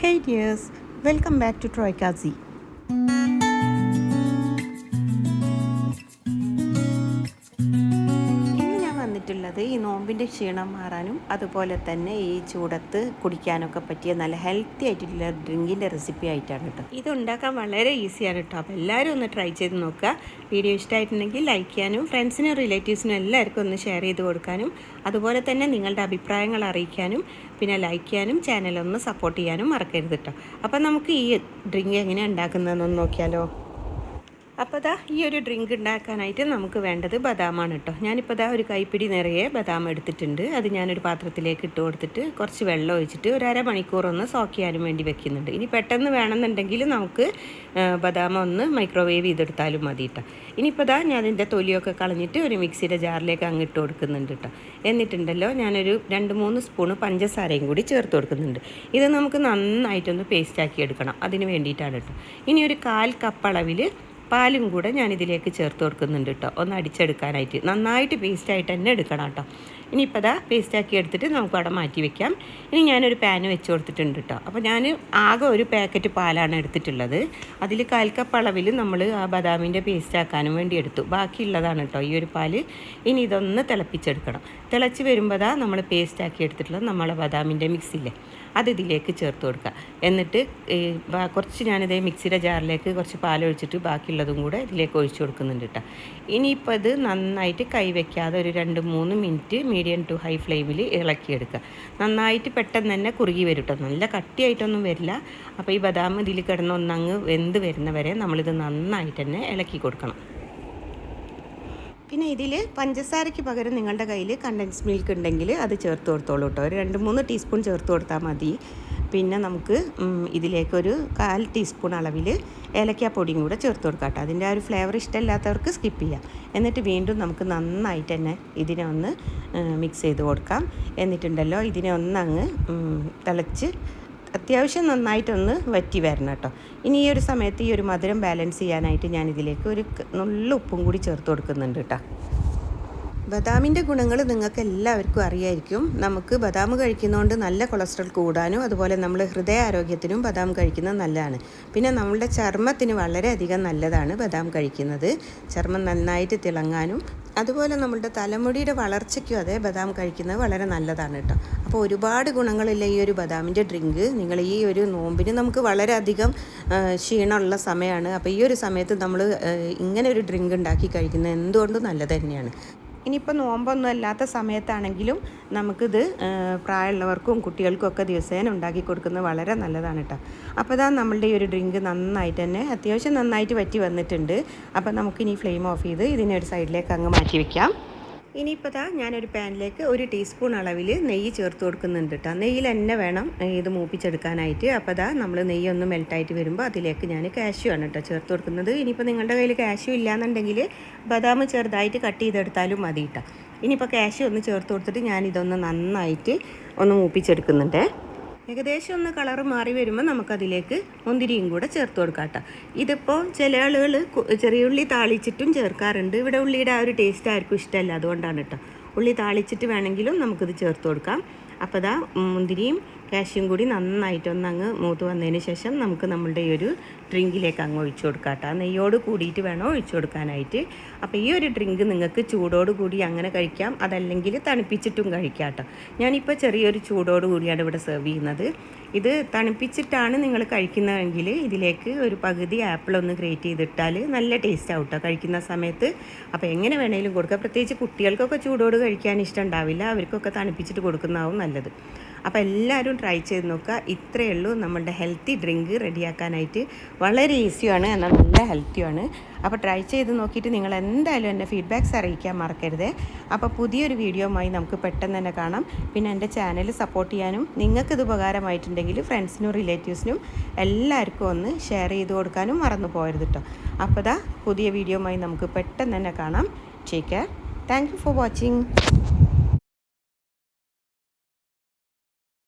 Hey dears, welcome back to Troikazi. വന്നിട്ടുള്ളത് ഈ നോമ്പിന്റെ ക്ഷീണം മാറാനും അതുപോലെ തന്നെ ഈ ചൂടത്ത് കുടിക്കാനൊക്കെ പറ്റിയ നല്ല ഹെൽത്തി ആയിട്ടുള്ള ഡ്രിങ്കിന്റെ റെസിപ്പി ആയിട്ടാണ് കേട്ടോ. ഇത് ഉണ്ടാക്കാൻ വളരെ ഈസിയാണ് കേട്ടോ. അപ്പോൾ എല്ലാവരും ഒന്ന് ട്രൈ ചെയ്ത് നോക്കുക. വീഡിയോ ഇഷ്ടമായിട്ടുണ്ടെങ്കിൽ ലൈക്ക് ചെയ്യാനും ഫ്രണ്ട്സിനും റിലേറ്റീവ്സിനും എല്ലാവർക്കും ഒന്ന് ഷെയർ ചെയ്ത് കൊടുക്കാനും അതുപോലെ തന്നെ നിങ്ങളുടെ അഭിപ്രായങ്ങൾ അറിയിക്കാനും പിന്നെ ലൈക്ക് ചെയ്യാനും ചാനലൊന്ന് സപ്പോർട്ട് ചെയ്യാനും മറക്കരുത് കേട്ടോ. അപ്പോൾ നമുക്ക് ഈ ഡ്രിങ്ക് എങ്ങനെയാണ് ഉണ്ടാക്കുന്നതെന്നൊന്ന് നോക്കിയാലോ? അപ്പോൾ ദാ ഈ ഒരു ഡ്രിങ്ക് ഉണ്ടാക്കാനായിട്ട് നമുക്ക് വേണ്ടത് ബദാമാണ് കേട്ടോ ഞാനിപ്പോൾ ദാ ഒരു കൈപ്പിടി നിറയെ ബദാം എടുത്തിട്ടുണ്ട്. അത് ഞാനൊരു പാത്രത്തിലേക്ക് ഇട്ട് കൊടുത്തിട്ട് കുറച്ച് വെള്ളം ഒഴിച്ചിട്ട് ഒരു അരമണിക്കൂറൊന്ന് സോക്ക് ചെയ്യാനും വേണ്ടി വെക്കുന്നുണ്ട്. ഇനി പെട്ടെന്ന് വേണമെന്നുണ്ടെങ്കിൽ നമുക്ക് ബദാം ഒന്ന് മൈക്രോവേവ് ചെയ്തെടുത്താലും മതി കേട്ടോ ഇനിയിപ്പോൾ ദാ ഞാൻ ഇതിന്റെ തൊലിയൊക്കെ കളഞ്ഞിട്ട് ഒരു മിക്സിയുടെ ജാറിലേക്ക് അങ്ങ് ഇട്ട് കൊടുക്കുന്നുണ്ട് കേട്ടോ എന്നിട്ടുണ്ടല്ലോ ഞാനൊരു രണ്ട് മൂന്ന് സ്പൂണ് പഞ്ചസാരയും കൂടി ചേർത്ത് കൊടുക്കുന്നുണ്ട്. ഇത് നമുക്ക് നന്നായിട്ടൊന്ന് പേസ്റ്റാക്കി എടുക്കണം. അതിന് വേണ്ടിയിട്ടാണ് കേട്ടോ ഇനി ഒരു കാൽ കപ്പ് അളവിൽ പാലും കൂടെ ഞാൻ ഇതിലേക്ക് ചേർത്ത് കൊടുക്കുന്നുണ്ട് കേട്ടോ. ഒന്ന് അടിച്ചെടുക്കാനായിട്ട്. നന്നായിട്ട് പേസ്റ്റായിട്ട് തന്നെ എടുക്കണം കേട്ടോ. ഇനിയിപ്പോൾ അതാ പേസ്റ്റാക്കി എടുത്തിട്ട് നമുക്ക് അവിടെ മാറ്റി വെക്കാം. ഇനി ഞാനൊരു പാന് വെച്ച് കൊടുത്തിട്ടുണ്ട് കേട്ടോ അപ്പോൾ ഞാൻ ആകെ ഒരു പാക്കറ്റ് പാലാണ് എടുത്തിട്ടുള്ളത്. അതിൽ കാൽക്കപ്പ് കപ്പ് അളവിൽ നമ്മൾ ആ ബദാമിന്റെ പേസ്റ്റ് ആക്കാനും വേണ്ടി എടുത്തു. ബാക്കിയുള്ളതാണ് കേട്ടോ ഈ ഒരു പാൽ. ഇനി ഇതൊന്ന് തിളപ്പിച്ചെടുക്കണം. തിളച്ച് വരുമ്പോൾ അതാ നമ്മൾ പേസ്റ്റ് ആക്കി എടുത്തിട്ടുള്ളത് നമ്മളെ ബദാമിന്റെ മിക്സില്ലേ അത് ഇതിലേക്ക് ചേർത്ത് കൊടുക്കുക. എന്നിട്ട് കുറച്ച് ഞാനിത് മിക്സിയുടെ ജാറിലേക്ക് കുറച്ച് പാലൊഴിച്ചിട്ട് ബാക്കിയുള്ളതും കൂടെ ഇതിലേക്ക് ഒഴിച്ചു കൊടുക്കുന്നുണ്ട് കേട്ടോ ഇനിയിപ്പോൾ ഇത് നന്നായിട്ട് കൈ വയ്ക്കാതെ ഒരു രണ്ട് മൂന്ന് മിനിറ്റ് മീഡിയം ടു ഹൈ ഫ്ലെയിമിൽ ഇളക്കിയെടുക്കുക. നന്നായിട്ട് പെട്ടെന്ന് തന്നെ കുറുകി വരും കേട്ടോ നല്ല കട്ടിയായിട്ടൊന്നും വരില്ല. അപ്പോൾ ഈ ബദാം ഇതിൽ കിടന്ന് ഒന്നങ്ങ് വെന്ത് വരുന്നവരെ നമ്മളിത് നന്നായിട്ട് തന്നെ ഇളക്കി കൊടുക്കണം. പിന്നെ ഇതിൽ പഞ്ചസാരയ്ക്ക് പകരം നിങ്ങളുടെ കയ്യിൽ കണ്ടൻസ് മിൽക്ക് ഉണ്ടെങ്കിൽ അത് ചേർത്ത് കൊടുത്തോളൂ കേട്ടോ ഒരു രണ്ട് മൂന്ന് ടീസ്പൂൺ ചേർത്ത് കൊടുത്താൽ മതി. പിന്നെ നമുക്ക് ഇതിലേക്ക് ഇതിലേക്കൊരു കാൽ ടീസ്പൂൺ അളവിൽ ഏലക്കാപ്പൊടിയും കൂടെ ചേർത്ത് കൊടുക്കാം കേട്ടോ. അതിന്റെ ആ ഒരു ഫ്ലേവർ ഇഷ്ടമില്ലാത്തവർക്ക് സ്കിപ്പ് ചെയ്യാം. എന്നിട്ട് വീണ്ടും നമുക്ക് നന്നായിട്ട് തന്നെ ഇതിനെ ഒന്ന് മിക്സ് ചെയ്ത് കൊടുക്കാം. എന്നിട്ടുണ്ടല്ലോ ഇതിനെ ഒന്ന് അങ്ങ് തിളച്ച് അത്യാവശ്യം നന്നായിട്ടൊന്ന് വറ്റി വരണം കേട്ടോ. ഇനി ഈ ഒരു സമയത്ത് ഈ ഒരു മധുരം ബാലൻസ് ചെയ്യാനായിട്ട് ഞാൻ ഇതിലേക്ക് ഒരു നല്ല ഉപ്പും കൂടി ചേർത്ത് കൊടുക്കുന്നുണ്ട് കേട്ടോ. ബദാമിന്റെ ഗുണങ്ങൾ നിങ്ങൾക്ക് എല്ലാവർക്കും അറിയായിരിക്കും. നമുക്ക് ബദാം കഴിക്കുന്നതുകൊണ്ട് നല്ല കൊളസ്ട്രോൾ കൂടാനും അതുപോലെ നമ്മൾ ഹൃദയാരോഗ്യത്തിനും ബദാം കഴിക്കുന്നത് നല്ലതാണ്. പിന്നെ നമ്മളുടെ ചർമ്മത്തിന് വളരെയധികം നല്ലതാണ് ബദാം കഴിക്കുന്നത്. ചർമ്മം നന്നായിട്ട് തിളങ്ങാനും അതുപോലെ നമ്മളുടെ തലമുടിയുടെ വളർച്ചയ്ക്കും അതേ ബദാം കഴിക്കുന്നത് വളരെ നല്ലതാണ് കേട്ടോ. അപ്പോൾ ഒരുപാട് ഗുണങ്ങളില്ല ഈ ഒരു ബദാമിന്റെ ഡ്രിങ്ക്. നിങ്ങൾ ഈ ഒരു നോമ്പിന് നമുക്ക് വളരെയധികം ക്ഷീണമുള്ള സമയമാണ്. അപ്പോൾ ഈ ഒരു സമയത്ത് നമ്മൾ ഇങ്ങനെ ഒരു ഡ്രിങ്ക് ഉണ്ടാക്കി കഴിക്കുന്നത് എന്തുകൊണ്ടും നല്ലത് തന്നെയാണ്. ഇനിയിപ്പോൾ നോമ്പൊന്നും അല്ലാത്ത സമയത്താണെങ്കിലും നമുക്കിത് പ്രായമുള്ളവർക്കും കുട്ടികൾക്കും ഒക്കെ ദിവസേന ഉണ്ടാക്കി കൊടുക്കുന്നത് വളരെ നല്ലതാണ് കേട്ടോ അപ്പോൾ ഇതാ നമ്മളുടെ ഈ ഒരു ഡ്രിങ്ക് നന്നായിട്ട് തന്നെ അത്യാവശ്യം നന്നായിട്ട് വറ്റി വന്നിട്ടുണ്ട്. അപ്പോൾ നമുക്കിനി ഫ്ലെയിം ഓഫ് ചെയ്ത് ഇതിനെ ഒരു സൈഡിലേക്ക് അങ്ങ് മാറ്റി വെക്കാം. ഇനിയിപ്പോൾ ദാ ഞാനൊരു പാനിലേക്ക് ഒരു ടീസ്പൂൺ അളവിൽ നെയ്യ് ചേർത്ത് കൊടുക്കുന്നുണ്ട് കേട്ടോ നെയ്യിൽ തന്നെ വേണം ഇത് മൂപ്പിച്ചെടുക്കാനായിട്ട്. അപ്പോൾ ദാ നമ്മൾ നെയ്യ് ഒന്ന് മെൽട്ടായിട്ട് വരുമ്പോൾ അതിലേക്ക് ഞാൻ കാഷ്യൂ ആണ് കേട്ടോ ചേർത്ത് കൊടുക്കുന്നത്. ഇനിയിപ്പോൾ നിങ്ങളുടെ കയ്യിൽ കാഷ്യൂ ഇല്ലാന്നുണ്ടെങ്കിൽ ബദാം ചെറുതായിട്ട് കട്ട് ചെയ്തെടുത്താലും മതി കേട്ടോ ഇനിയിപ്പോൾ കാഷ്യൂ ഒന്ന് ചേർത്ത് കൊടുത്തിട്ട് ഞാനിതൊന്ന് നന്നായിട്ട് ഒന്ന് മൂപ്പിച്ചെടുക്കുന്നുണ്ടേ. ഏകദേശം ഒന്ന് കളറ് മാറി വരുമ്പോൾ നമുക്കതിലേക്ക് മുന്തിരിയും കൂടെ ചേർത്ത് കൊടുക്കാം കേട്ടോ. ഇതിപ്പോൾ ചില ആളുകൾ ചെറിയ ഉള്ളി താളിച്ചിട്ടും ചേർക്കാറുണ്ട്. ഇവിടെ ഉള്ളിയുടെ ആ ഒരു ടേസ്റ്റ് ആർക്കും ഇഷ്ടമല്ല. അതുകൊണ്ടാണ് കേട്ടോ. ഉള്ളി താളിച്ചിട്ട് വേണമെങ്കിലും നമുക്കിത് ചേർത്ത് കൊടുക്കാം. അപ്പോൾ ഇതാ മുന്തിരിയും കാഷ്യും കൂടി നന്നായിട്ടൊന്ന് അങ്ങ് മൂത്ത് വന്നതിന് ശേഷം നമുക്ക് നമ്മളുടെ ഈ ഒരു ഡ്രിങ്കിലേക്ക് അങ്ങ് ഒഴിച്ചു കൊടുക്കാം കേട്ടോ നെയ്യോട് കൂടിയിട്ട് വേണം ഒഴിച്ചു കൊടുക്കാനായിട്ട്. അപ്പോൾ ഈ ഒരു ഡ്രിങ്ക് നിങ്ങൾക്ക് ചൂടോട് കൂടി അങ്ങനെ കഴിക്കാം അതല്ലെങ്കിൽ തണുപ്പിച്ചിട്ടും കഴിക്കാം കേട്ടോ ഞാനിപ്പോൾ ചെറിയൊരു ചൂടോട് കൂടിയാണ് ഇവിടെ സെർവ് ചെയ്യുന്നത്. ഇത് തണുപ്പിച്ചിട്ടാണ് നിങ്ങൾ കഴിക്കുന്നതെങ്കിൽ ഇതിലേക്ക് ഒരു പകുതി ആപ്പിൾ ഒന്ന് ഗ്രേറ്റ് ചെയ്തിട്ടാൽ നല്ല ടേസ്റ്റ് ആവും കഴിക്കുന്ന സമയത്ത്. അപ്പോൾ എങ്ങനെ വേണമെങ്കിലും കൊടുക്കുക പ്രത്യേകിച്ച് കുട്ടികൾക്കൊക്കെ ചൂടോട് കഴിക്കാൻ ഇഷ്ടം ഉണ്ടാവില്ല. അവർക്കൊക്കെ തണുപ്പിച്ചിട്ട് കൊടുക്കുന്നതാവും നല്ലത്. അപ്പോൾ എല്ലാവരും ട്രൈ ചെയ്ത് നോക്കുക. ഇത്രയേ ഉള്ളൂ. നമ്മളുടെ ഹെൽത്തി ഡ്രിങ്ക് റെഡിയാക്കാനായിട്ട് വളരെ ഈസിയാണ് എന്നാൽ നല്ല ഹെൽത്തിയാണ് അപ്പോൾ ട്രൈ ചെയ്ത് നോക്കിയിട്ട് നിങ്ങൾ എന്തായാലും എന്റെ ഫീഡ്ബാക്ക്സ് അറിയിക്കാൻ മറക്കരുത്. അപ്പോൾ പുതിയൊരു വീഡിയോയുമായി നമുക്ക് പെട്ടെന്ന് തന്നെ കാണാം. പിന്നെ എന്റെ ചാനൽ സപ്പോർട്ട് ചെയ്യാനും നിങ്ങൾക്കിത് ഉപകാരമായിട്ടുണ്ടെങ്കിൽ ഫ്രണ്ട്സിനും റിലേറ്റീവ്സിനും എല്ലാവർക്കും ഒന്ന് ഷെയർ ചെയ്ത് കൊടുക്കാനും മറന്നു പോകരുത് കേട്ടോ അപ്പോൾ ദാ പുതിയ വീഡിയോയുമായി നമുക്ക് പെട്ടെന്ന് തന്നെ കാണാം. Take care thank you for watching